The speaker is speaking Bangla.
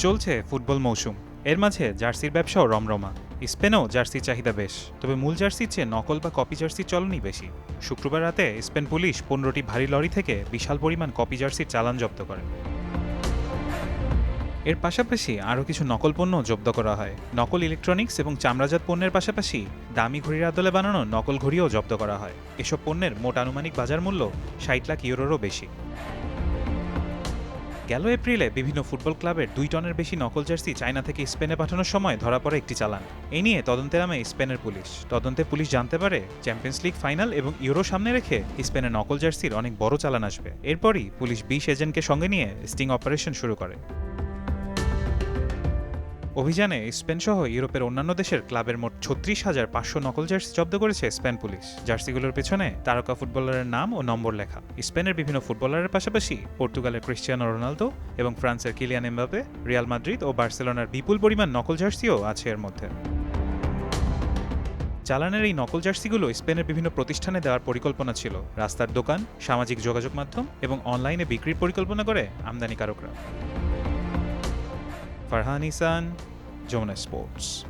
চলছে ফুটবল মৌসুম। এর মাঝে জার্সির ব্যবসাও রমরমা। স্পেনেও জার্সির চাহিদা বেশ। তবে মূল জার্সির চেয়ে নকল বা কপি জার্সির চলনই বেশি। শুক্রবার রাতে স্পেন পুলিশ পনেরোটি ভারী লরি থেকে বিশাল পরিমাণ কপি জার্সির চালান জব্দ করে। এর পাশাপাশি আরও কিছু নকল পণ্য জব্দ করা হয়। নকল ইলেকট্রনিক্স এবং চামড়াজাত পণ্যের পাশাপাশি দামি ঘড়ির আদলে বানানো নকল ঘড়িও জব্দ করা হয়। এসব পণ্যের মোট আনুমানিক বাজার মূল্য ষাট লাখ ইউরোরও বেশি। গেল এপ্রিলে বিভিন্ন ফুটবল ক্লাবের দুই টনের বেশি নকল জার্সি চায়না থেকে স্পেনে পাঠানোর সময় ধরা পড়ে একটি চালান। এ নিয়ে তদন্তে নামে স্পেনের পুলিশ। তদন্তে পুলিশ জানতে পারে, চ্যাম্পিয়ন্স লিগ ফাইনাল এবং ইউরো সামনে রেখে স্পেনের নকল জার্সির অনেক বড় চালান আসবে। এরপরই পুলিশ বিশ এজেন্টকে সঙ্গে নিয়ে স্টিং অপারেশন শুরু করে। অভিযানে স্পেন সহ ইউরোপের অন্যান্য দেশের ক্লাবের মোট ছত্রিশ হাজার পাঁচশো নকল জার্সি জব্দ করেছে স্পেন পুলিশ। জার্সিগুলোর পেছনে তারকা ফুটবলারের নাম ও নম্বর লেখা। স্পেনের বিভিন্ন ফুটবলারের পাশাপাশি পর্তুগালের ক্রিশ্চিয়ানো রোনালদো এবং ফ্রান্সের কিলিয়ান এমবাপে রিয়াল মাদ্রিদ ও বার্সেলোনার বিপুল পরিমাণ নকল জার্সিও আছে এর মধ্যে। চালানের এই নকল জার্সিগুলো স্পেনের বিভিন্ন প্রতিষ্ঠানে দেওয়ার পরিকল্পনা ছিল। রাস্তার দোকান, সামাজিক যোগাযোগ মাধ্যম এবং অনলাইনে বিক্রির পরিকল্পনা করে আমদানিকারকরা। Farhani San, Jonas Sports.